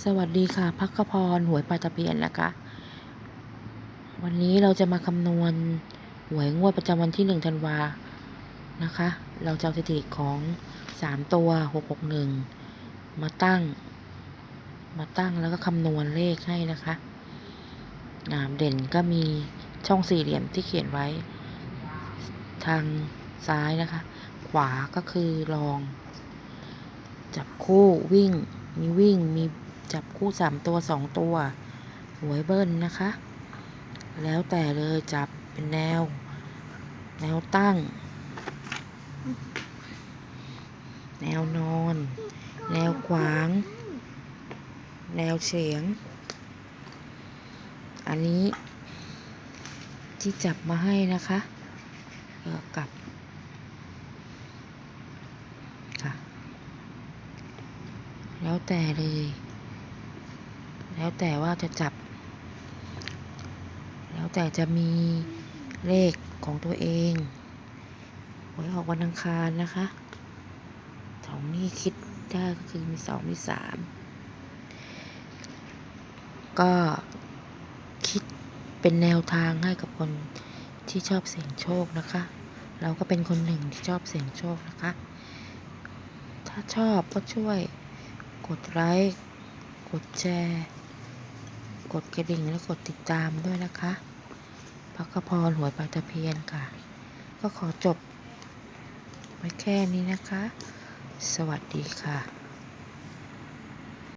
สวัสดีค่ะพักขพรหวยปลาตะเพียนนะคะ วันนี้เราจะมาคำนวณหวยงวดประจำวันที่หนึ่งธันวานะคะ เราจะเอาสถิติของสามตัวหกหกหนึ่งมาตั้ง มาตั้งแล้วก็คำนวณเลขให้นะคะอ่าเด่นก็มีช่องสี่เหลี่ยมที่เขียนไว้ ทางซ้ายนะคะ ขวาก็คือรอง จับคู่วิ่งมีวิ่งมี จับคู่สามตัวสองตัวหวยเบิ้ลนะคะ แล้วแต่เลยจับเป็นแนว แนวตั้ง แนวนอน แนวขวาง แนวเฉียง อันนี้ที่จับมาให้นะคะกับค่ะ แล้วแต่เลย แล้วแต่ว่าจะจับ แล้วแต่จะมีเลขของตัวเองหวยออกวันอังคารนะคะสองนี่คิดได้ก็คือมีสองมีสามก็คิดเป็นแนวทางให้กับคนที่ชอบเสี่ยงโชคนะคะ เราก็เป็นคนหนึ่งที่ชอบเสี่ยงโชคนะคะ ถ้าชอบก็ช่วยกดไลค์ กดแชร์ กดกระดิ่งและกดติดตามด้วยนะคะพักกพรหวยปลาตะเพียนค่ะ ก็ขอจบไว้แค่นี้นะคะ สวัสดีค่ะ